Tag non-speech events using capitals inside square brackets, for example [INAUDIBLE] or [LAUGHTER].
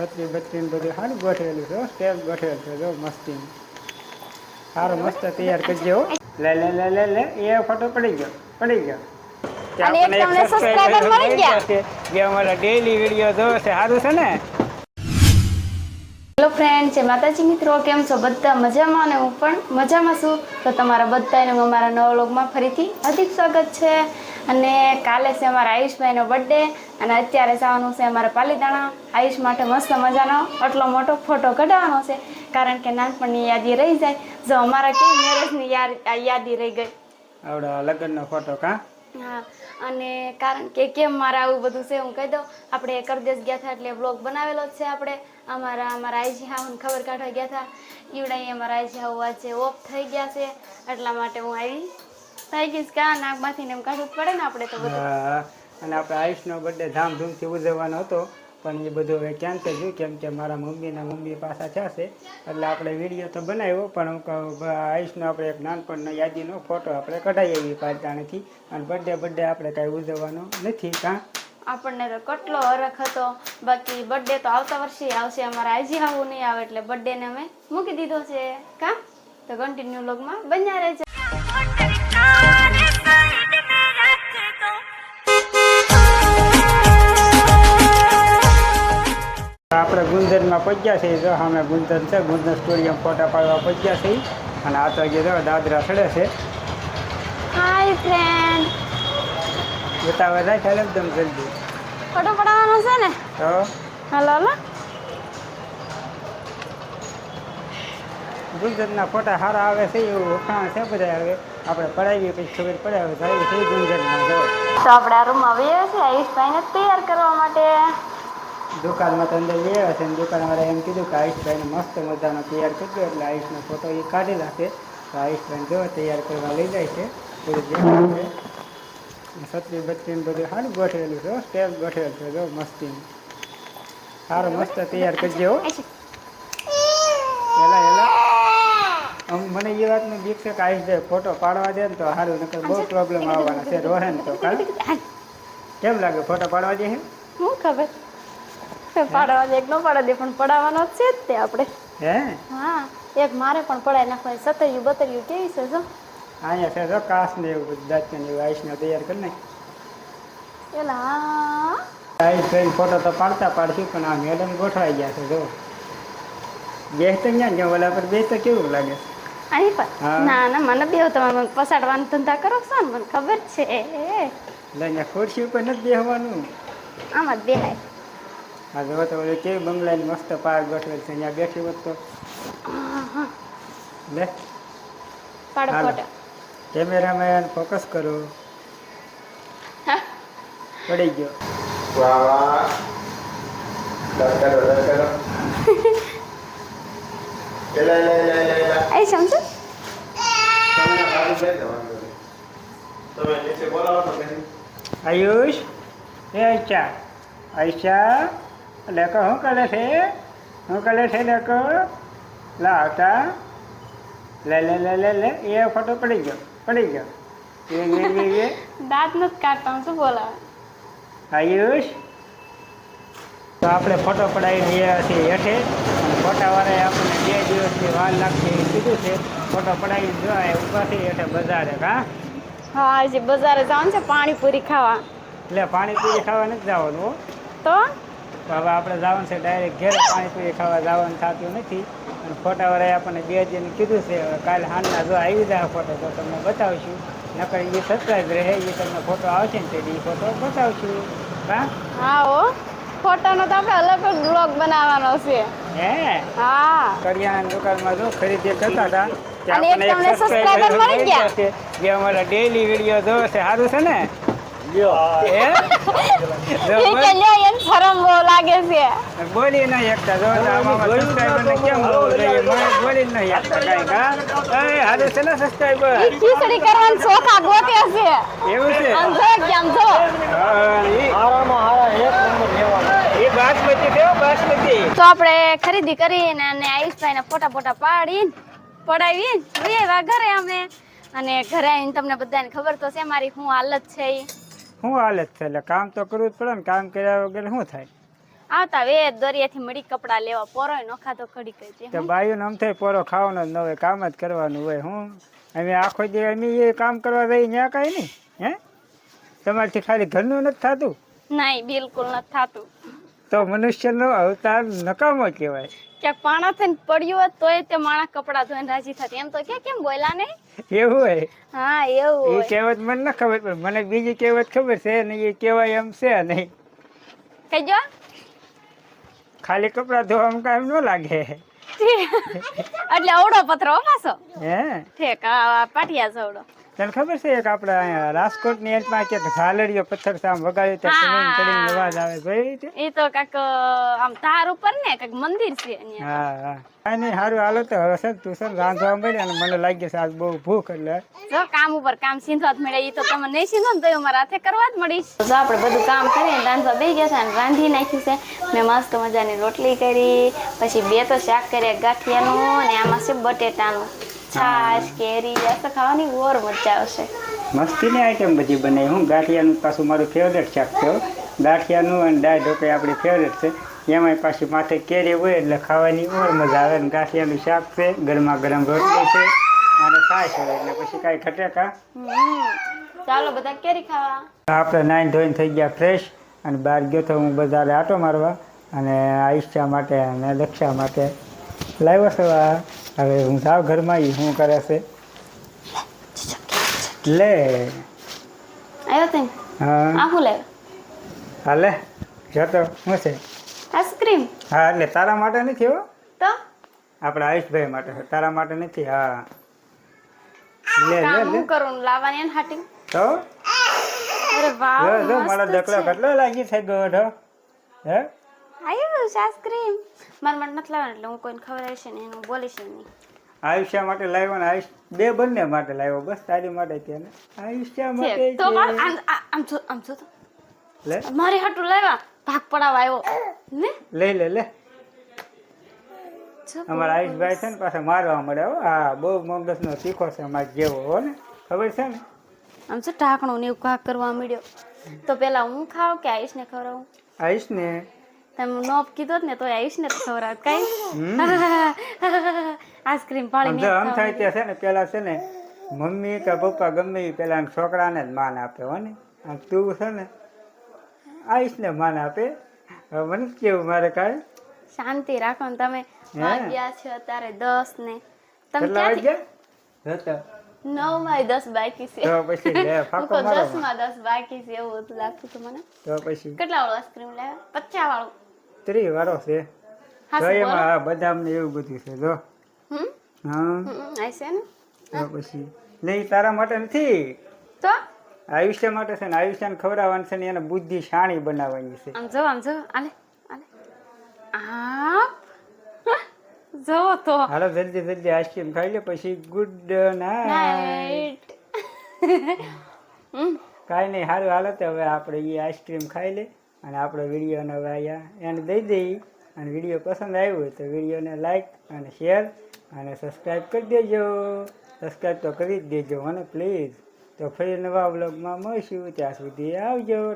છત્રી બત્રી બધું સારું ગોઠવેલું છે સ્ટેપ ગોઠવેલું છે જો મસ્તી સારો મસ્ત તૈયાર કરજો. લે લે લે લે લે એ ફોટો પડી ગયો પડી ગયો. અને તમને subscriber subscriber મળી ગયા. જે અમારા ડેઈલી વીડિયો જોવે છે સારું છે ને? હેલો ફ્રેન્ડ છે માતાજી મિત્રો કેમ છો? બધા મજામાં અને હું પણ મજામાં છું. તો તમારા બધાને અમારા નવા વ્લોગમાં ફરીથી હાર્દિક સ્વાગત છે. અને કાલે છે અમારા આયુષભાઈનો બર્થડે અને અત્યારે જવાનું છે અમારા પાલીતાણા. આયુષ માટે મસ્ત મજાનો આટલો મોટો ફોટો કઢાવવાનો છે. કારણ કે નાનપણની યાદી રહી જાય. જો અમારા કેવી મેરેજની યાદી રહી ગઈ. આવડો લગ્નનો ફોટો કા? હા અને કારણ કે કેમ મારે આવું બધું છે હું કહી દઉં. આપણે કરદેશ ગયા હતા એટલે બ્લોગ બનાવેલો જ છે આપણે. અમારા અમારા આઈજી હાઉન ખબર કાઢવા ગયા હતા ઈવડાઈ અમારા આઈજી હાઉ આજે ઓફ થઈ ગયા છે. એટલા માટે હું આવી થઈ ગઈ કે નાકમાંથી એમ કાઢવું પડે ને આપણે તો બધું. હા, અને આપણે આયુષનો બર્થડે ધામધૂમથી ઉજવવાનો હતો પણ એ બધું હવે કેન્સલ થયું કેમ કે મારા મમ્મીના મમ્મી પાછા થયા છે એટલે આપણે વીડિયો તો બનાવ્યો પણ આયુષનો આપણે એક નાનપણનો યાદીનો ફોટો આપણે કઢાઈ આવી પાલતાણેથી અને બર્થડે બર્થડે આપણે કાંઈ ઉજવવાનો નથી કાં? આપણને તો કેટલો હરખ હતો બાકી બર્થડે તો આવતા વર્ષે આવશે અમારે આઈજી આવું નહીં આવે એટલે birthday ને અમે મૂકી દીધો છે કા? તો કન્ટિન્યુ લોગમાં બન્યા રહેજો. આપણે ગુંદરમાં પહોંચ્યા છીએ જો અમે ગુંદર છે. ગુંદર સ્ટોડિયમ ફોટા પાડવા પહોંચ્યા છીએ. અને આ તો જે જો દાદરા ચડે છે. હાય ફ્રેન્ડ બતાવે ના ચાલે એકદમ જલ્દી. ફોટો પડાવવાનો છે ને? તો? હાલો હાલો. ગુંદરના ફોટા સારા આવે છે એવું વખાણ છે બધા હવે. આપણે પડાવીએ પછી ખબર પડે હવે જાય છે ગુંદરના તો આપણે આ રૂમમાં આવીએ છીએ આયુષભાઈને તૈયાર કરવા માટે. દુકાનમાં તો અંદર ગયા છે અને દુકાનવાળા એમ કીધું કે આયુષભાઈને મસ્ત મજાનો તૈયાર કરજો એટલે આયુષનો ફોટો એ કાઢી રાખે તો આયુષભાઈ જો તૈયાર કરવા લઈ જાય છે. દેખાય છત્રી બધું સારું ગોઠવેલું છે. સ્ટેપ ગોઠવેલ છે જો મસ્તી સારું મસ્ત તૈયાર કરજો. હેલા એલા આમ મને એ વાતનું બીક છે કે આયુષભાઈ ફોટો પાડવા દે ને તો સારું નકર બહુ પ્રોબ્લેમ આવવાના છે. રોહે ને તો કેમ લાગે ફોટો પાડવા દે હું ખબર? પાડવા એક ન પાડવા પણ પડાવવાનો જ છે જ તે આપણે. હે? હા એક મારે પણ પડાવી નાખવાની સતરિયું બતરિયું કેવી છે જો? અહીંયા છે જો કાસ ને એવું બધું દાંતને આઈસ ને તૈયાર કરી નાખ. એલા આઈસ આયુષભાઈ ફોટો તો પાડતા પાડશું પણ આ મેડમ ગોઠવાઈ ગયા છે જો. બેસ તો ક્યાં ગયા ઓલા પર બેસ તો કેવું લાગે? અહીં પર ના ના મને બેવ તમે પસાડવાનો ધંધા કરો છો ને મને ખબર છે. એટલે ખુરશી ઉપર નથી બેહવાનું. આમાં જ બેહાય. આ જો તો કેવી બંગલાની મસ્ત પાર ગોઠવેલ છે અહીંયા બેઠી હોત તો. લે. પાડો કેમેરામેન ફોકસ કરો. પડી ગયો. વાહ. કરો કરો આઈ સમજો. તમે નીચે બોલાવો તો આયુષ એ આયશા. આયશા. લેકો શું કરે છે? શું કરે છે લેકો લા આવતા લે લે લે લે લે એ ફોટો પડી ગયો પડી ગયો. એ એ એ એ દાંત નથી કાઢતા હું શું બોલાવે? આયુષ? તો આપણે ફોટો પડાવી રહ્યા છીએ હેઠે. ફોટાવાળાએ આપણને બે દિવસની વાર લાગશે એ કીધું છે. ફોટો પડાવીને જો એ ઊભા થઈ હેઠે બજારે હા? હા આજે બજારે જવાનું છે પાણીપુરી ખાવા. એટલે પાણીપુરી ખાવા નથી જવાનું તો? તો હવે આપણે જવાનું છે ડાયરેક્ટ ઘેરે પાણીપુરી ખાવા જવાનું થતું નથી. અને ફોટાવાળાએ આપણને બે જેને કીધું છે હવે કાલે હાલના જો આવી જાય ફોટો તો તમને બતાવશું. નકર એ સબસ્ક્રાઈબ રહે એ તમને ફોટો આવશે ને તે ફોટો બતાવશું. હા? હા ઓ ફોટાનો તો આપણે અલગ જ બ્લોગ બનાવવાનો છે. હે? હા. કરિયાણાની દુકાનમાં જો ખરીદી કરતા હતા અને એક તમને subscriber મળી ગયા. જે અમારા ડેઈલી વીડિયો જોવે છે સારું છે ને? હે? જો એ કે લ્યો એને શરમ લાગે છે. બોલી નહીં એકતા જો તો આમાં કેમ બોલવું મને બોલી જ એકતા કાંઈ હા? એ સારું છે ને સબસ્ક્રાઈબર ખીચડી કરવાની ચોખા ગોતે છે. એવું છે? આમ જો કેમ જો. હા, ઈ- ઈ બાસમતી છે હો, બાસમતી તો આપણે ખરીદી કરીને અને આયુષભાઈને ફોટા ફોટા પાડીને પડાવીને લઈ આવ્યા ઘરે અમે. અને ઘરે આવીને તમને બધાને ખબર તો છે મારી શું હાલત છે ઈ. શું હાલત છે? એટલે કામ તો કરવું જ પડે ને કામ કર્યા વગર શું થાય? આવતા વે દરિયાથી મળી કપડા લેવા પોરો નોખા તો કડી કઈ તો બાયુને આમ થાય પોરો ખાવાનો જ ન હોય કામ જ કરવાનું હોય હું? અમે આખો દી અમે એ કામ કરવા જઈ ત્યાં કાંઈ નહીં હે? તમારથી ખાલી ઘરનું નથી થતું? નહીં બિલકુલ નથી થાતું. તો મનુષ્યનો અવતાર નકામો કહેવાય. ક્યાંક પાણા થઈને પડ્યું હોત તોય તે માણસ કપડા ધોઈને રાજી થતી. એમ તો કે કેમ બોલ્યા નહીં? એવું હોય. હા એવું એ કહેવત મને ન ખબર પણ મને બીજી કહેવત ખબર છે ને એ કહેવાય એમ છે નહીં. કહેજો ખાલી કપડાં ધોવામાં કાંઈ ન લાગે. એટલે અવડો પથરો હો પાછો. હે? ઠેક પાટિયા જવડો તને ખબર છે એક આપણે અહીંયા રાજકોટની એન્ડમાં કે ઝાલડીઓ પથ્થર સામ વગાડ્યો તે કડીને હા. અવાજ આવે જોઈ તે એ તો કાક આમ તાર ઉપર ને કાક મંદિર છે હા હા. કાંઈ નહીં સારું હાલો તો હવે છે તું છે રાંધવા મળી અને મને લાગી છે આજ બહુ ભૂખ એટલે. જો કામ ઉપર કામ સીંધવા જ મળે એ તો તમે નહીં સીંધો ને તો મારા હાથે કરવા જ મળીશ. જો આપણે બધું કામ કરીને રાંધવા બેસી ગયા છે અને રાંધી નાખ્યું છે. મેં મસ્ત મજાની રોટલી કરી પછી બે તો શાક કર્યા ગાંઠિયાનું અને આમાં છે બટેટાનું. છાશ કેરી આ તો ખાવાની ઓર મજા આવશે. મસ્તીની આઈટમ બધી બને. હું ગાંઠિયાનું પાછું મારું ફેવરેટ શાક છે ગાંઠિયાનું અને દાળ ઢોકળી આપણી ફેવરેટ છે. એમાંય પાછી માથે કેરી હોય એટલે ખાવાની ઓર મજા આવે અને ગાંઠિયાનું શાક છે ગરમા ગરમ રોટલી છે અને છાશ હોય એટલે પછી કાંઈ ઘટે કા. ચાલો બધા કેરી ખાવા. આપણે નાઈન ધોઈને થઈ ગયા ફ્રેશ અને બહાર ગયો તો હું બજારે આટો મારવા અને આઈશા માટે અને દક્ષા માટે લાવ્યો આ. હવે હું સાવ ઘરમાં ઈ શું કરે છે? લે. આવ્યો તે? હા. આ લાવ્યો હાલે જતો શું છે? આઈસ્ક્રીમ? હા એટલે તારા માટે નથી હો. તો? આપણા આયુષભાઈ માટે. છે તારા માટે નથી હા. લે લે હું કરું? લાવવાની એને હાટી. તો? અરે વાહ જો જો મારો કેટલો લાગી છો હે? આવ્યું છે આઈસ્ક્રીમ મારા માટે નથી લાવવાનું એટલે હું કોઈને ખવડાવીશ ને એનું બોલીશ નહીં. આયુષ્યા માટે લાવ્યો ને આયુષ બે બંને માટે લાવ્યો બસ તારી માટે ત્યાં આયુષ્યા માટે તો આમ આમ જો આમ જો લે. મારી હાટું લાવ્યા ભાગ પડાવ આવ્યો. ને? લે લે લે. અમારા આયુષભાઈ છે ને પાછા મારવા મળે હો. હા બહુ મગજનો તીખો છે અમારે જેવો હો ને. ખબર છે ને? આમ છે ઢાંકણું ને એવું કાક કરવા મળ્યો તો પેલા હું ખાવ કે આયુષને ખવડાવું? આયુષ ને તમે નો કીધો ને તો આવીશ ને ખવડાવ કઈ. આઈસ્ક્રીમ જો આમ થાય ત્યાં છે ને પેલા છે ને મમ્મી કે પપ્પા ગમે એ પેલા છોકરાને જ માન આપે હો ને. આમ તું છે ને આયુષને માન આપે. મને કેવું મારે કાંઈ? શાંતિ રાખો ને તમે. વાગ્યા છે અત્યારે દસ ને. તમે વાગ્યા? નવમાં દસ બાકી છે. તો પછી લે [LAUGHS] ફાકો દસમાં દસ બાકી છે એવું લાગતું હતું મને. તો પછી કેટલા વાળું આઈસ્ક્રીમ લાવ્યા પચાસ વાળું. ત્રી વાળો છે. હા એમાં આ બદામ ને એવું બધું છે જો. હા. હમ, ને? તો પછી. નહીં તારા માટે નથી. તો? આયુષ્ય માટે છે ને આયુષ્યને ખવડાવવાનું છે ને એને બુદ્ધિ શાણી બનાવવાની છે. આમ જો આમ જો આલે આલે. આ જો તો. હાલો જલ્દી જલ્દી આઈસ્ક્રીમ ખાઈ લે પછી ગુડ નાઈટ [LAUGHS] કાંઈ નહીં સારું હાલો તો હવે આપણે એ આઈસ્ક્રીમ ખાઈ લે. અને આપણો વિડીયોને વાયા. એને દઈ દઈ અને વીડિયો પસંદ આવ્યો હોય તો વિડીયોને લાઈક અને શેર અને સબસ્ક્રાઈબ કરી દેજો. સબસ્ક્રાઈબ તો કરી જ દેજો મને પ્લીઝ તો ફરી નવા બ્લોગમાં મળીશું. ત્યાં સુધી આવજો.